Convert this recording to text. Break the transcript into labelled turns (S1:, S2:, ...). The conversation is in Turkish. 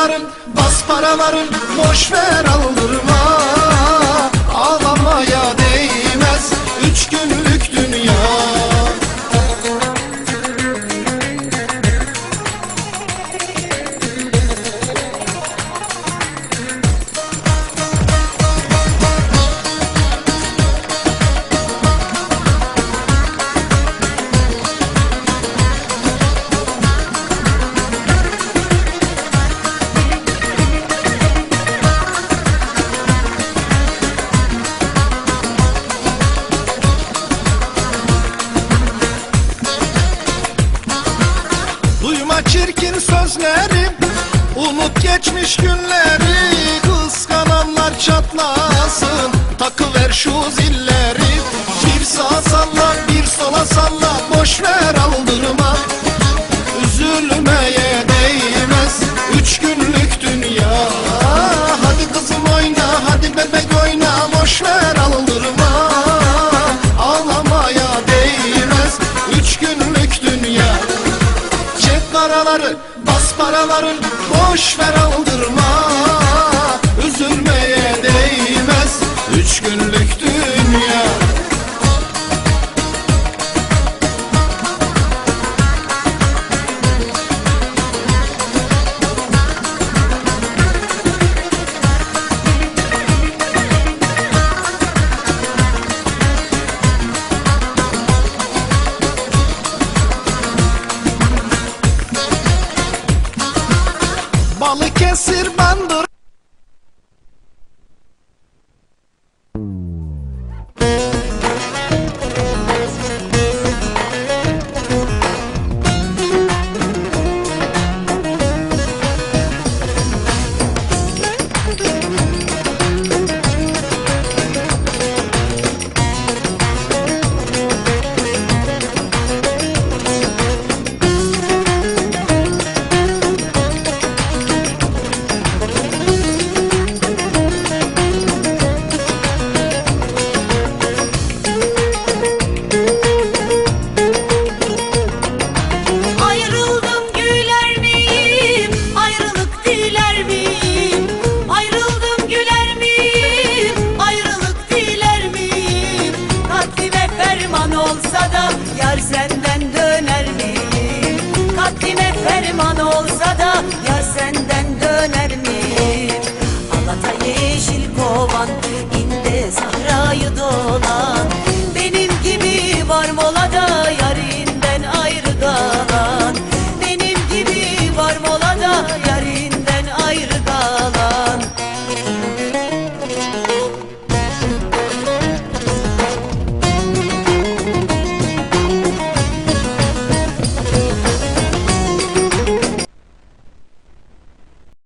S1: paralarım, bas paralarım, boş ver aldırma. çirkin sözlerim Unut geçmiş günleri Kıskananlar çatlasın Takıver şu zilleri. Bir sağa salla bir sola salla Boşver paraları Bas boş ver aldırma.
S2: olsa da yar sen